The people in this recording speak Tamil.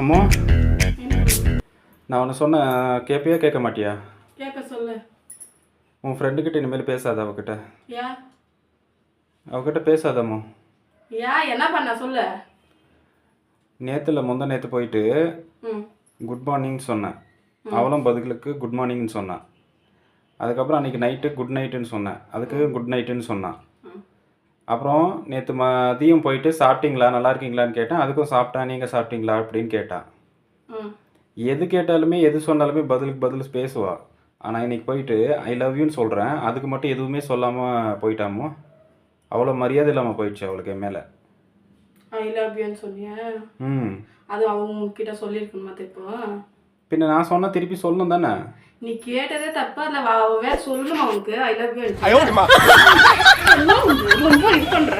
அம்மோ. நான் ஒன்று சொன்ன கேட்பியா கேட்க மாட்டியா? கேட்க சொல்லு. உன் ஃப்ரெண்டுக்கிட்ட இனிமேல் பேசாத அவகிட்ட. அவகிட்ட பேசாதம்மோ. யா என்ன பண்ண சொல்லு. நேற்றுல முந்த நேற்று போயிட்டு குட் மார்னிங் சொன்னேன். அவளும் பதிலுக்கு குட் மார்னிங்னு சொன்னான். அதுக்கப்புறம் அன்றைக்கி நைட்டு குட் நைட்டுன்னு சொன்னேன். அதுக்கு குட் நைட்டுன்னு சொன்னான். அப்புறம் நேற்று மதியம் போயிட்டு சாப்பிட்டீங்களா? நல்லா இருக்கீங்களான்னு கேட்டேன். அதுக்கும் சாப்பிட்டேன். நீங்கள் சாப்பிட்டீங்களா? அப்படின்னு கேட்டான். ம். எது கேட்டாலுமே எது சொன்னாலுமே பதிலுக்கு பதில் பேசுவா. ஆனால் இன்னைக்கு போயிட்டு ஐ லவ் யூன்னு சொல்கிறேன் அதுக்கு மட்டும் எதுவுமே சொல்லாமல் போயிட்டாமோ அவ்வளோ மரியாதை இல்லாமல் போயிடுச்சு அவளுக்கு என் மேலே. ஐ லவ் யூன்னு சொன்னியா? ம். அது அவங்க கிட்ட சொல்லியிருக்கணுமா இப்போ? பின்ன நான் சொன்னால் திருப்பி சொல்லணும் தானே நீ கேட்டதே தப்பா இல்ல. வேற சொல்லணுமா உனக்கு? ஐ லவ் யூ ரொம்ப இது பண்ற